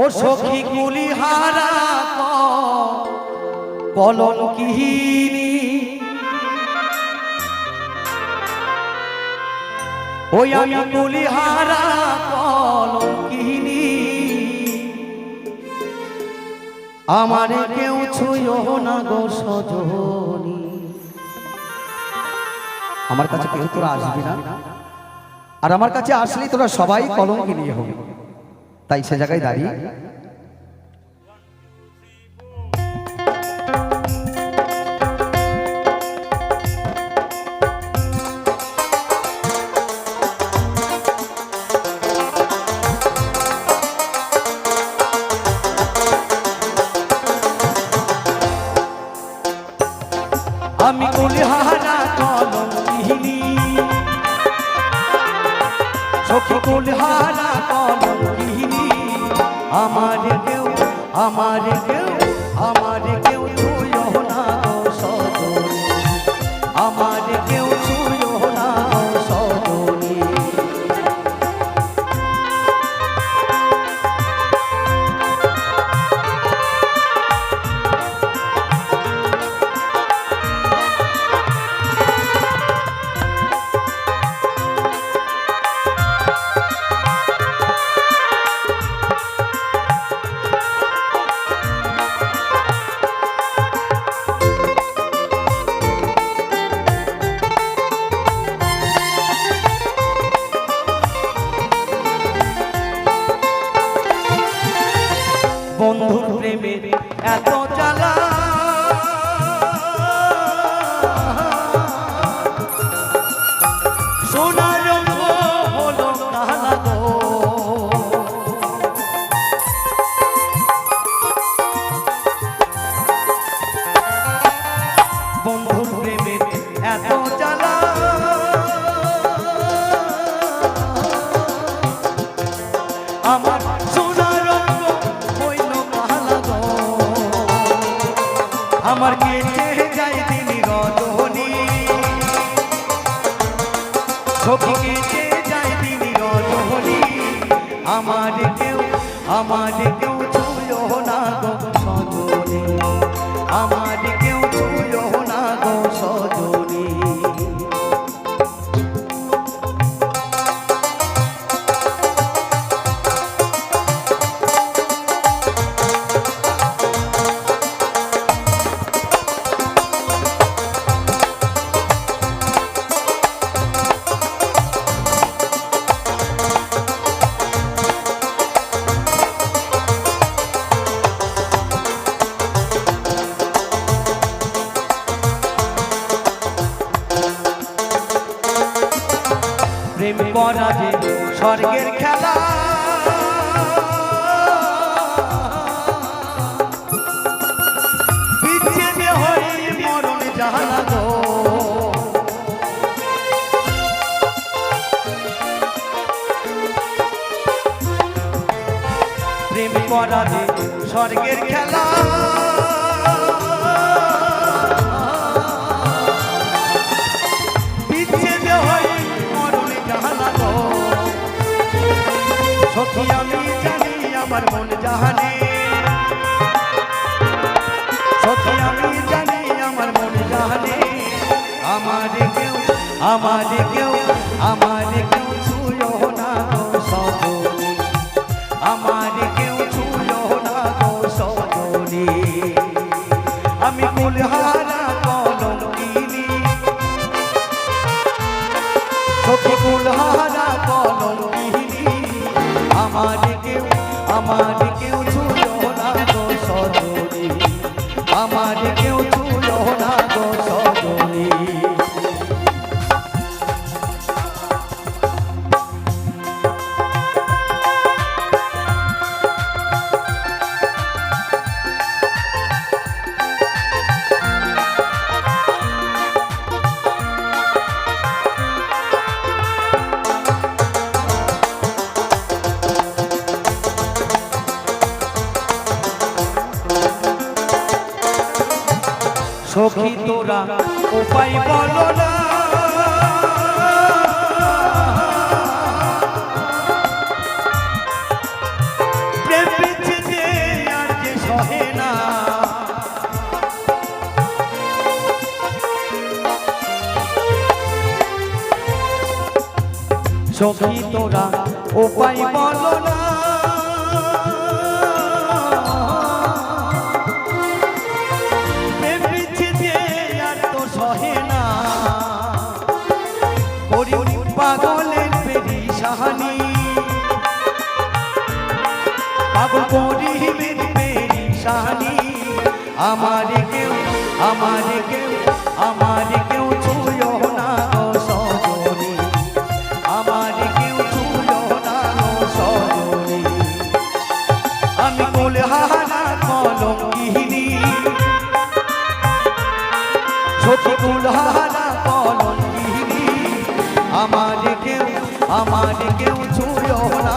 ও সখী কুলিহারা কলন কিহিনী ওই আমি কুলিহারা কলন কিহিনী আমার কেউ ছুঁয়ো না গো সজনী। আমার কাছে কেউ তোরা আসবি না। আর আমার কাছে আসলেই তোরা সবাই কলঙ্কি নিয়ে হবে। তাই সে জায়গায় দাঁড়িয়ে। আমি কুলহারা কলঙ্কিনী সখী কুলহারা কলঙ্কিনী আমার কেউ আমার কেউ আমার কেটে যাই তিনি রজনী। সখী কেটে যাই তিনি রজনী। আমার কেউ আমার কেউ প্রেম করা যে স্বর্গের খেলা। প্রেম যে স্বর্গের খেলা। আমি জানি আমার মন জাহানে সখী আমি জানি আমার মন জাহানে আমার কেউ আমার কেউ আমার আমার কেউ সখী তোরা উপায় বলো না। সখী তোরা উপায় বলো না। গরিবের পেরি সাহানি আমার কেউ আমার কেউ আমার কেউ ছুঁয়ো না আমার কেউ ছুঁয়ো না আমি বলে হাহারা কলঙ্কিনী। সখী কুলহারা কলঙ্কিনী। আমার কেউ আমার কেউ ছুঁয়ো না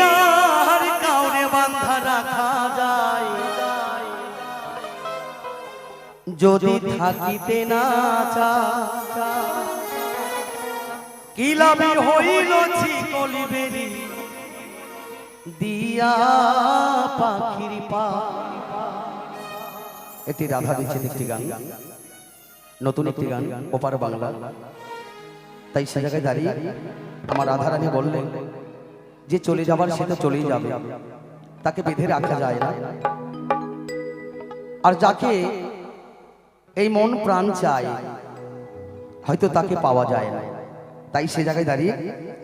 আর কাউরে বান্ধা রাখা যায়। যদি থাকিতে না হইল দিয়া পাখির পা। এটি রাধা দিচ্ছেন একটি গান। নতুন একটি গান, ওপার বাংলা। তাই সে জায়গায় দাঁড়িয়ে আমার রাধারানী বললেন যে চলে যাবার সে তো চলেই যাবে। তাকে বেঁধে রাখা যায় না। আর যাকে এই মন প্রাণ চায়, হয়তো তাকে পাওয়া যায় না। তাই সে জায়গায় দাঁড়িয়ে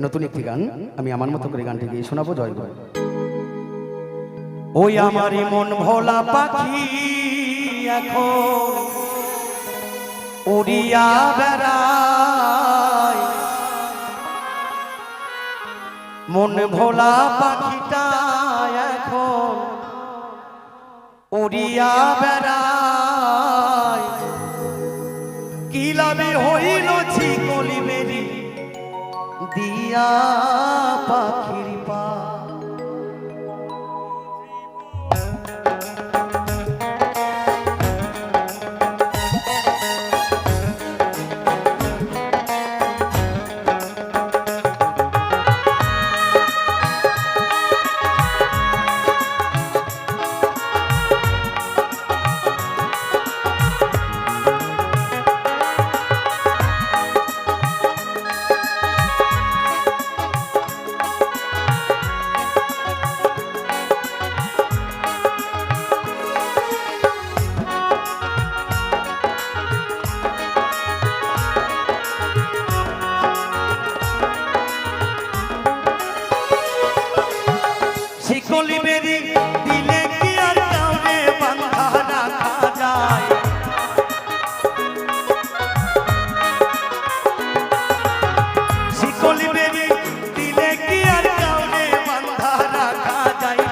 নতুন একটি গান আমি আমার মতো করে গানটি গিয়ে শোনাবো, জয় গুরু। ওই আমারই মন ভোলা পাখি এখন উড়িয়া বেড়ায় মন ভোলা পাখিটা এখন উড়িয়া বেড়ায়। কি লাভে হইল ছিকলি মেরি? দিয়া পাখির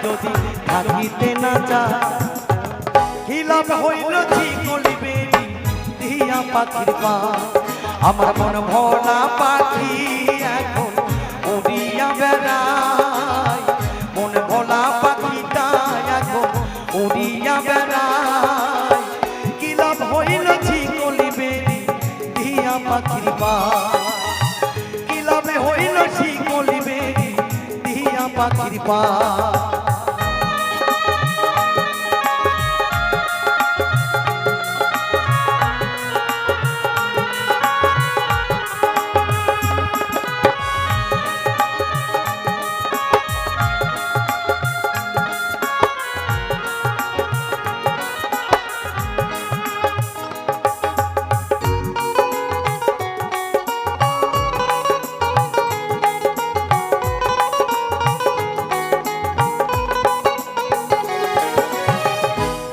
যদি থাকিতে না কি লাভ হইল শিকলি বেরি দিয়া পাখির পা। আমার মন ভোলা পাখি এখন উড়িয়া বেড়ায়। মন ভোলা পাখিটা এখন উড়িয়া বেড়ায়। কি লাভ হইল ছিকলি বেরি দিয়া পাখির পা। কি লাভে হইল ছিকলি বেরি দিয়া পাখির পা।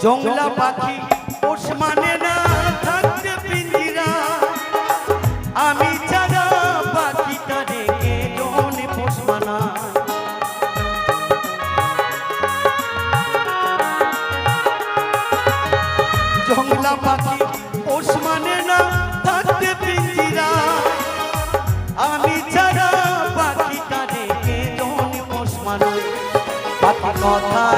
জংলা পাখি পোষ মানে না থাকতে পিঞ্জিরা। আমি ছাড়া পাখিটা রেখে জনে পোষ মানা। জংলা পাখি পোষ মানে না থাকতে পিঞ্জিরা। আমি ছাড়া পাখিটা কে জনে পোষ মানা। পাখি কথা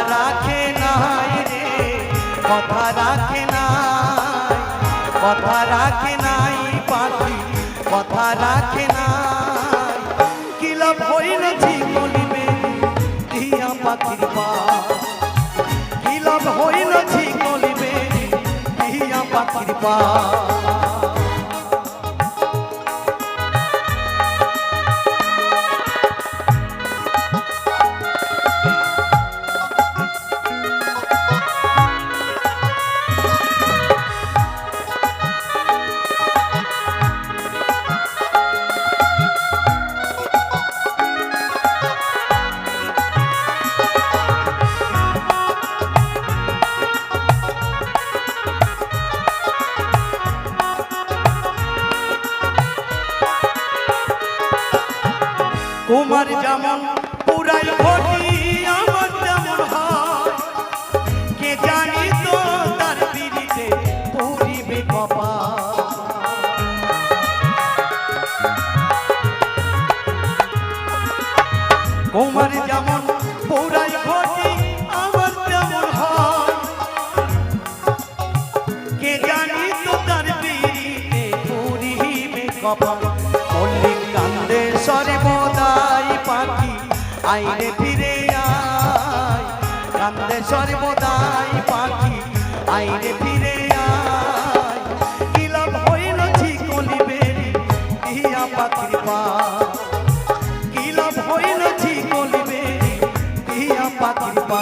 কথা রাখে নাই পাখি, কথা রাখে নাই। কিলাপ হইল ঝিকলিবে দিয়া পাখির পা কিলাপ হইল ঝিকলিবে দিয়া পাখির পা কুমার যেমন পুরাই ঘটি, আমার হয় কে জানি তো তার পিড়িতে পুরিবে কপা কুমার যেমন পুরাই ঘটি, আমার হয় কে জানি তো তার পিড়িতে পুরিবে কপা মল্লিক সর্বদাই পাখি, আইনে ফিরে আয়। কান্দে সর্বদাই পাখি, আইনে ফিরে আয়। কিলাম হইল ঝিকলি বেরি ইয়া পাখির পা? কিলাম হইল ঝিকলি বেরি ইয়া পাখির পা?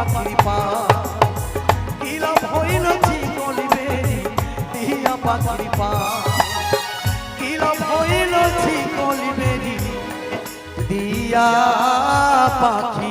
দিয়া পাখির পা। কি লাভ হইল ঝিকলিবে দিয়া পাখির পা? কি হইল ঝিকলিবে দিয়া পাখি